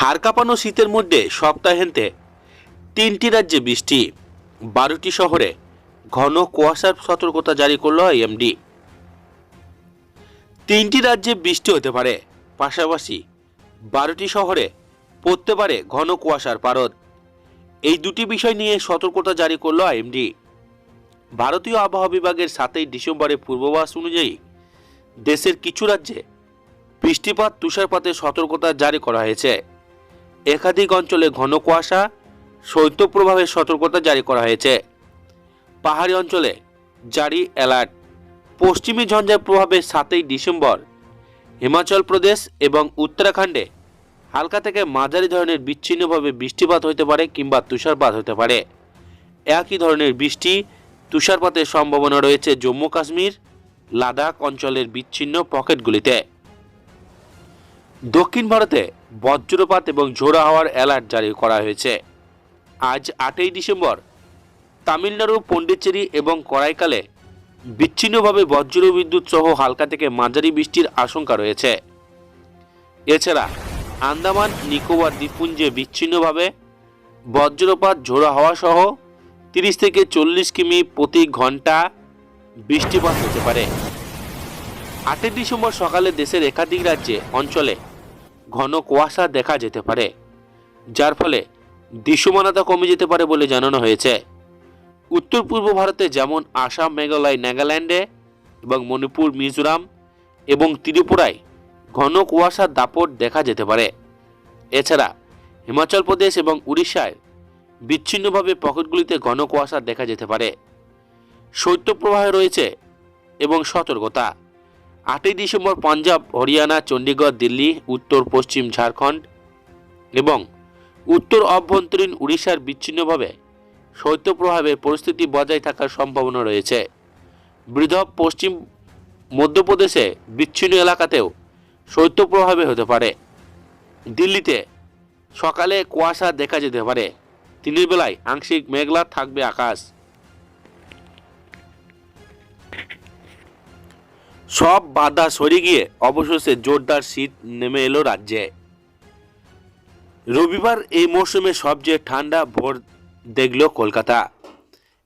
হাড় কাঁপানো শীতের মধ্যে সপ্তাহান্তে তিনটি রাজ্যে বৃষ্টি, বারোটি শহরে ঘন কুয়াশার সতর্কতা জারি করল আইএমডি। তিনটি রাজ্যে বৃষ্টি হতে পারে, পাশাপাশি বারোটি শহরে পড়তে পারে ঘন কুয়াশার পারদ। এই দুটি বিষয় নিয়ে সতর্কতা জারি করল আইএমডি। ভারতীয় আবহাওয়া বিভাগের সাতই ডিসেম্বরে পূর্বাভাস অনুযায়ী দেশের কিছু রাজ্যে বৃষ্টিপাত, তুষারপাতের সতর্কতা জারি করা হয়েছে। একাধিক অঞ্চলে ঘন কুয়াশা শৈত্যপ্রবাহের সতর্কতা জারি করা হয়েছে। পাহাড়ি অঞ্চলে জারি অ্যালার্ট। পশ্চিমী ঝঞ্ঝার প্রভাবে সাতই ডিসেম্বর হিমাচল প্রদেশ এবং উত্তরাখণ্ডে হালকা থেকে মাঝারি ধরনের বিচ্ছিন্নভাবে বৃষ্টিপাত হতে পারে কিংবা তুষারপাত হতে পারে। একই ধরনের বৃষ্টি, তুষারপাতের সম্ভাবনা রয়েছে জম্মু কাশ্মীর, লাদাখ অঞ্চলের বিচ্ছিন্ন পকেটগুলিতে। দক্ষিণ ভারতে বজ্রপাত এবং ঝোড়ো হাওয়ার অ্যালার্ট জারি করা হয়েছে। আজ আটই ডিসেম্বর, তামিলনাড়ু পণ্ডিচেরি এবং করাইকালে বিচ্ছিন্নভাবে বজ্র বিদ্যুৎ সহ হালকা থেকে মাঝারি বৃষ্টির আশঙ্কা রয়েছে। এছাড়া আন্দামান, নিকোবর দ্বীপপুঞ্জে বিচ্ছিন্নভাবে বজ্রপাত, ঝোড়ো হাওয়া সহ তিরিশ থেকে চল্লিশ কিমি প্রতি ঘণ্টা বৃষ্টিপাত হতে পারে। আটই ডিসেম্বর সকালে দেশের একাধিক রাজ্যে, অঞ্চলে ঘন কুয়াশা দেখা যেতে পারে, যার ফলে দৃশ্যমানতা কমে যেতে পারে বলে জানানো হয়েছে। উত্তর পূর্ব ভারতে যেমন আসাম, মেঘালয়, নাগাল্যান্ডে এবং মণিপুর, মিজোরাম এবং ত্রিপুরায় ঘন কুয়াশার দাপট দেখা যেতে পারে। এছাড়া হিমাচল প্রদেশ এবং উড়িষ্যায় বিচ্ছিন্নভাবে পকেটগুলিতে ঘন কুয়াশা দেখা যেতে পারে। শৈত্যপ্রবাহে রয়েছে এবং সতর্কতা। আটই ডিসেম্বর পাঞ্জাব, হরিয়ানা, চণ্ডীগড়, দিল্লি, উত্তর, পশ্চিম ঝাড়খণ্ড এবং উত্তর অভ্যন্তরীণ উড়িষ্যার বিচ্ছিন্নভাবে শৈত্যপ্রভাবে পরিস্থিতি বজায় থাকার সম্ভাবনা রয়েছে। বৃধব পশ্চিম মধ্যপ্রদেশে বিচ্ছিন্ন এলাকাতেও শৈত্যপ্রভাবে হতে পারে। দিল্লিতে সকালে কুয়াশা দেখা যেতে পারে। দিনের বেলায় আংশিক মেঘলা থাকবে আকাশ। সব বাধা সরে গিয়ে অবশেষে জোরদার শীত নেমে এলো রাজ্যে। রবিবার এই মৌসুমে সবচেয়ে ঠান্ডা ভোর দেখল কলকাতা।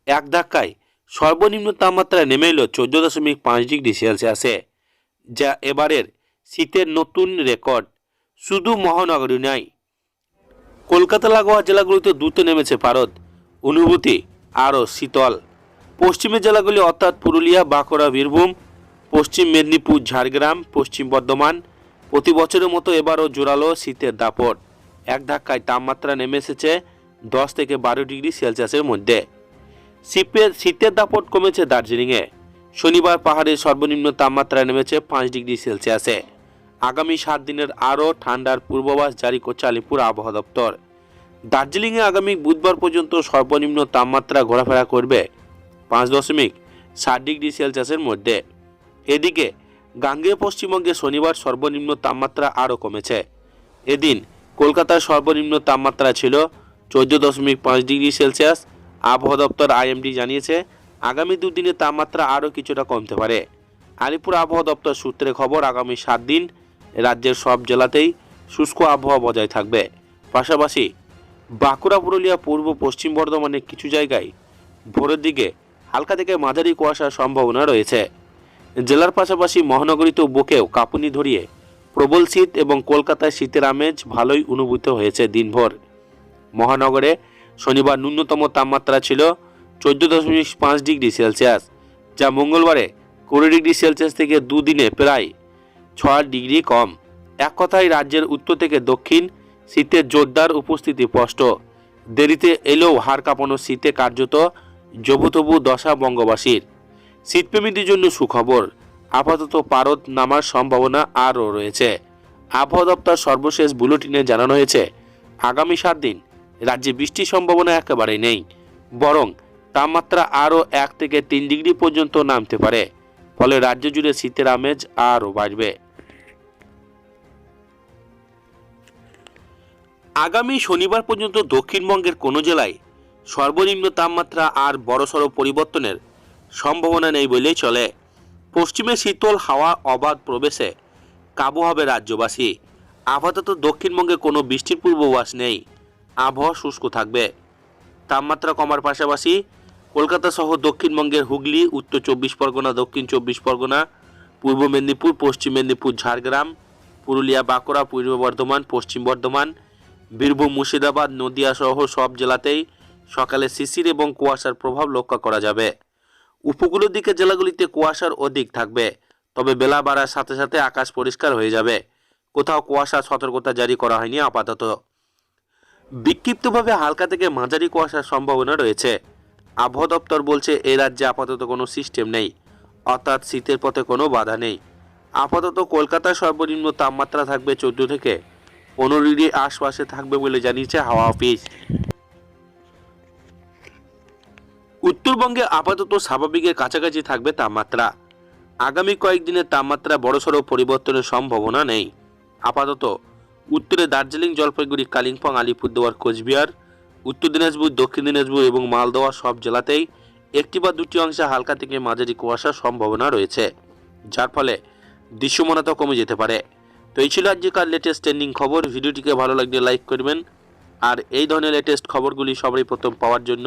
এক ধাক্কায় সর্বনিম্ন তাপমাত্রা নেমে এলো চোদ্দ দশমিক পাঁচ ডিগ্রি সেলসিয়াসে, যা এবারের শীতের নতুন রেকর্ড। শুধু মহানগরী নয় কলকাতা লাগোয়া জেলাগুলিতে দ্রুত নেমেছে পারদ অনুভূতি আরও শীতল। পশ্চিমের জেলাগুলি অর্থাৎ পুরুলিয়া, বাঁকুড়া, বীরভূম পশ্চিম মেদিনীপুর, ঝাড়গ্রাম, পশ্চিম বর্ধমান। প্রতি বছরের মতো এবারও জোরালো শীতের দাপট। এক ধাক্কায় তাপমাত্রা নেমে এসেছে দশ থেকে বারো ডিগ্রি সেলসিয়াসের মধ্যে। শীতের শীতের দাপট কমেছে দার্জিলিংয়ে। শনিবার পাহাড়ের সর্বনিম্ন তাপমাত্রা নেমেছে পাঁচ ডিগ্রি সেলসিয়াসে। আগামী সাত দিনের আরও ঠান্ডার পূর্বাভাস জারি করছে আলিপুর আবহাওয়া দপ্তর। দার্জিলিংয়ে আগামী বুধবার পর্যন্ত সর্বনিম্ন তাপমাত্রা ঘোরাফেরা করবে পাঁচ দশমিক ষাট ডিগ্রি সেলসিয়াসের মধ্যে। এদিকে, গাঙ্গেয় পশ্চিমবঙ্গে শনিবার সর্বনিম্ন তাপমাত্রা আরও কমেছে। এদিন কলকাতার সর্বনিম্ন তাপমাত্রা ছিল চোদ্দ দশমিক পাঁচ ডিগ্রি সেলসিয়াস, আবহাওয়া দপ্তর আইএমডি জানিয়েছে, আগামী দুদিনে তাপমাত্রা আরও কিছুটা কমতে পারে। আলিপুর আবহাওয়া দপ্তর সূত্রে খবর, আগামী সাত দিন রাজ্যের সব জেলাতেই শুষ্ক আবহাওয়া বজায় থাকবে। পাশাপাশি বাঁকুড়া, পুরুলিয়া, পূর্ব, পশ্চিম বর্ধমানের কিছু জায়গায় ভোরের দিকে হালকা থেকে মাঝারি কুয়াশার সম্ভাবনা রয়েছে। জেলার পাশাপাশি মহানগরীতেও বুকেও কাঁপুনি ধরিয়ে প্রবল শীত এবং কলকাতায় শীতের আমেজ ভালোই অনুভূত হয়েছে দিনভর। মহানগরে শনিবার ন্যূনতম তাপমাত্রা ছিল চোদ্দ দশমিক পাঁচ ডিগ্রি সেলসিয়াস, যা মঙ্গলবারে কুড়ি ডিগ্রি সেলসিয়াস থেকে দুদিনে প্রায় ছয় ডিগ্রি কম। এক কথায় রাজ্যের উত্তর থেকে দক্ষিণ শীতের জোরদার উপস্থিতি স্পষ্ট। দেরিতে এলেও হাড় কাঁপানো শীতে কার্যত জবুতবু দশা বঙ্গবাসীর। শীতপ্রেমীদের জন্য সুখবর। আপাতত পারদ নামার সম্ভাবনা আরও রয়েছে। আবহাওয়া দপ্তর সর্বশেষ বুলেটিনে জানানো হয়েছে, আগামী সাত দিন রাজ্যে বৃষ্টির সম্ভাবনা একেবারেই নেই, বরং তাপমাত্রা আরও এক থেকে তিন ডিগ্রি পর্যন্ত নামতে পারে, ফলে রাজ্য জুড়ে শীতের আমেজ আরও বাড়বে। আগামী শনিবার পর্যন্ত দক্ষিণবঙ্গের কোনো জেলায় সর্বনিম্ন তাপমাত্রা আর বড়সড় পরিবর্তনের সম্ভাবনা নেই বলেই চলে। পশ্চিমে শীতল হাওয়া অবাধ প্রবেশে কাবু হবে রাজ্যবাসী। আপাতত দক্ষিণবঙ্গে কোনো বৃষ্টির পূর্বাভাস নেই। আবহাওয়া শুষ্ক থাকবে। তাপমাত্রা কমার পাশাপাশি কলকাতা সহ দক্ষিণবঙ্গের হুগলি, উত্তর চব্বিশ পরগনা, দক্ষিণ চব্বিশ পরগনা, পূর্ব মেদিনীপুর, পশ্চিম মেদিনীপুর, ঝাড়গ্রাম, পুরুলিয়া, বাঁকুড়া, পূর্ব বর্ধমান, পশ্চিম বর্ধমান, বীরভূম, মুর্শিদাবাদ, নদিয়া সহ সব জেলাতেই সকালে শিশির এবং কুয়াশার প্রভাব লক্ষ্য করা যাবে। উপকূলের দিকে জেলাগুলিতে কুয়াশার অধিক থাকবে, তবে বেলা বাড়ার সাথে সাথে আকাশ পরিষ্কার হয়ে যাবে। কোথাও কুয়াশা সতর্কতা জারি করা হয়নি আপাতত। বিক্ষিপ্তভাবে হালকা থেকে মাঝারি কুয়াশার সম্ভাবনা রয়েছে। আবহাওয়া দপ্তর বলছে, এ রাজ্যে আপাতত কোনো সিস্টেম নেই, অর্থাৎ শীতের পথে কোনো বাধা নেই। আপাতত কলকাতার সর্বনিম্ন তাপমাত্রা থাকবে চোদ্দ থেকে পনেরো ডিগ্রি আশপাশে থাকবে বলে জানিয়েছে হাওয়া অফিস। উত্তরবঙ্গে আপাতত স্বাভাবিকের কাছাকাছি থাকবে তাপমাত্রা। আগামী কয়েকদিনের তাপমাত্রা বড়সড় পরিবর্তনের সম্ভাবনা নেই। আপাতত, উত্তরে দার্জিলিং, জলপাইগুড়ি, কালিম্পং, আলিপুরদুয়ার, কোচবিহার, উত্তর দিনাজপুর, দক্ষিণ দিনাজপুর এবং মালদহ সব জেলাতেই একটি বা দুটি অংশে হালকা থেকে মাঝারি কুয়াশার সম্ভাবনা রয়েছে, যার ফলে দৃশ্যমানতা কমে যেতে পারে। তো এই ছিল আজকের লেটেস্ট ট্রেন্ডিং খবর। ভিডিওটিকে ভালো লাগলে লাইক করবেন। আর এই ধরনের লেটেস্ট খবরগুলি সবারই প্রথম পাওয়ার জন্য